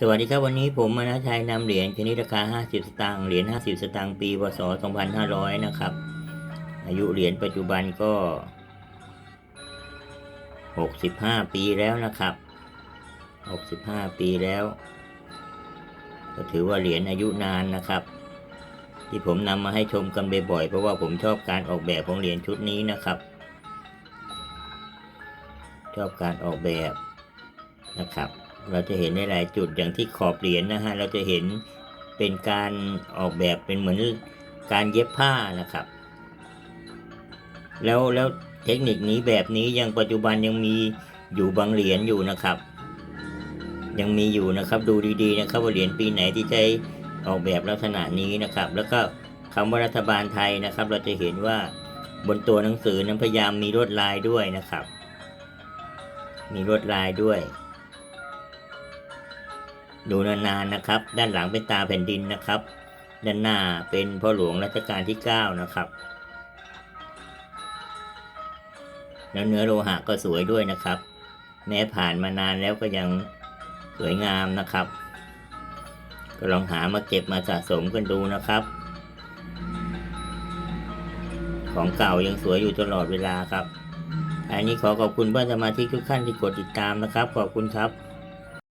สวัสดีครับวันนี้ผมมณชัยนำเหรียญชนิดราคา 50 สตางค์เหรียญ 50 สตางค์ปีพศ 2500 นะครับ อายุเหรียญปัจจุบันก็ 65 ปีแล้วนะครับ 65 ปีแล้ว ก็ถือว่าเหรียญอายุนานนะครับ ที่ผมนำมาให้ชมกันบ่อยๆเพราะว่าผมชอบการออกแบบของเหรียญชุดนี้นะครับ ชอบการออกแบบนะครับ เราจะเห็นในหลายจุดอย่างที่ขอบเหรียญนะฮะเราจะเห็นเป็นการออกแบบเป็นเหมือนการเย็บผ้านะครับ แล้วแล้วเทคนิคนี้แบบนี้ยังปัจจุบันยังมีอยู่บางเหรียญอยู่นะครับ ยังมีอยู่นะครับดูดีๆนะครับว่าเหรียญปีไหนที่ใช้ออกแบบลักษณะนี้นะครับ แล้วก็คำว่ารัฐบาลไทยนะครับ เราจะเห็นว่าบนตัวหนังสือนั้นพยายามมีลวดลายด้วยนะครับ มีลวดลายด้วย ดูนานๆนะครับ ด้านหลังเป็นตาแผ่นดินนะครับ ด้านหน้าเป็นพ่อหลวงรัชกาลที่ 9 นะครับ แล้วเนื้อโลหะก็สวยด้วยนะครับ แม้ผ่านมานานแล้วก็ยังสวยงามนะครับ ก็ลองหามาเก็บมาสะสมกันดูนะครับ ของเก่ายังสวยอยู่ตลอดเวลาครับ อันนี้ขอขอบคุณเพื่อนสมาชิกทุกท่านที่กดติดตามนะครับ ขอบคุณครับ